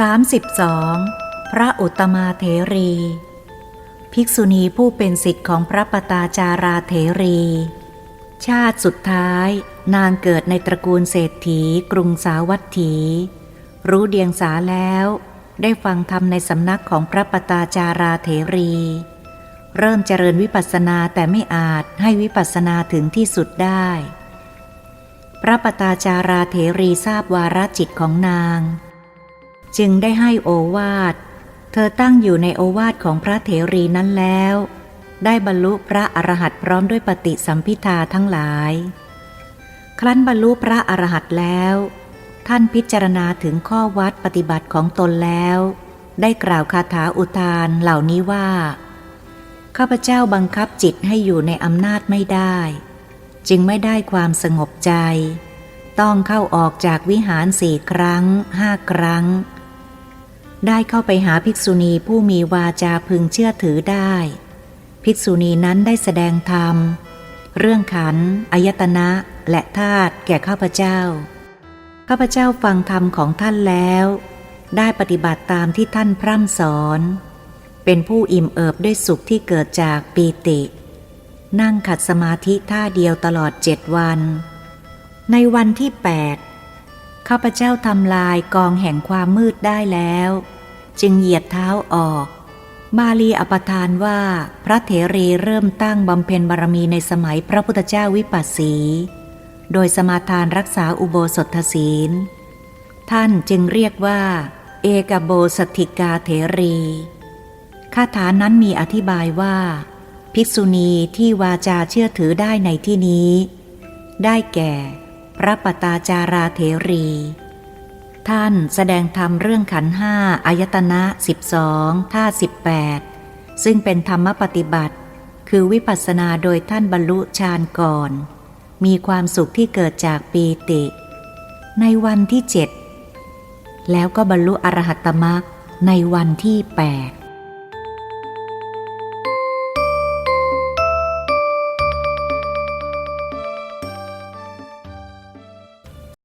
32. พระอุตมาเถรี ภิกษุณีผู้เป็นสิทธิ์ของพระปตาจาราเถรี ชาติสุดท้าย นางเกิดในตระกูลเศรษฐีกรุงสาวัตถี รู้เดียงสาแล้ว ได้ฟังธรรมในสำนักของพระปตาจาราเถรี เริ่มเจริญวิปัสสนาแต่ไม่อาจให้วิปัสสนาถึงที่สุดได้ พระปตาจาราเถรีทราบวาระจิตของนาง จึงได้ให้โอวาท เธอตั้งอยู่ในโอวาทของพระเถรีนั้นแล้ว ได้บรรลุพระอรหันต์พร้อมด้วยปฏิสัมพิทาทั้งหลาย ครั้นบรรลุพระอรหันต์แล้ว ท่านพิจารณาถึงข้อวัดปฏิบัติของตนแล้ว ได้กล่าวคาถาอุทานเหล่านี้ว่า ข้าพเจ้าบังคับจิตให้อยู่ในอำนาจไม่ได้ จึงไม่ได้ความสงบใจต้องเข้าออกจากวิหารสี่ครั้งห้าครั้ง ได้เข้าไปหาภิกษุณีผู้มีวาจาพึงเชื่อถือได้ ภิกษุณีนั้นได้แสดงธรรม เรื่องขันธ์อายตนะและธาตุแก่ข้าพเจ้า ข้าพเจ้าฟังธรรมของท่านแล้ว ได้ปฏิบัติตามที่ท่านพร่ำสอน เป็นผู้อิ่มเอิบด้วยสุขที่เกิดจากปีติ นั่งขัดสมาธิท่าเดียวตลอดเจ็ดวัน ในวันที่แปดข้าพเจ้าทำลายกองแห่งความมืดได้แล้ว จึงเหยียดเท้าออกบาลีอปทานว่าพระเถรีเริ่มตั้งบำเพ็ญบารมีในสมัยพระพุทธเจ้าวิปัสสี โดยสมาทานรักษาอุโบสถศีล ท่านจึงเรียกว่า เอกโบสถิกาเถรีคาถานั้นมีอธิบายว่า ภิกษุณีที่วาจาเชื่อถือได้ในที่นี้ ได้แก่ พระปตาจาราเถรี ท่านแสดงธรรมเรื่องขันห้าอายตนะสิบสองท่าสิบแปดซึ่งเป็นธรรมปฏิบัติ คือวิปัสสนาโดยท่านบรรลุฌานก่อน มีความสุขที่เกิดจากปีติ ในวันที่เจ็ดแล้วก็บรรลุอรหัตตมรรคในวันที่แปด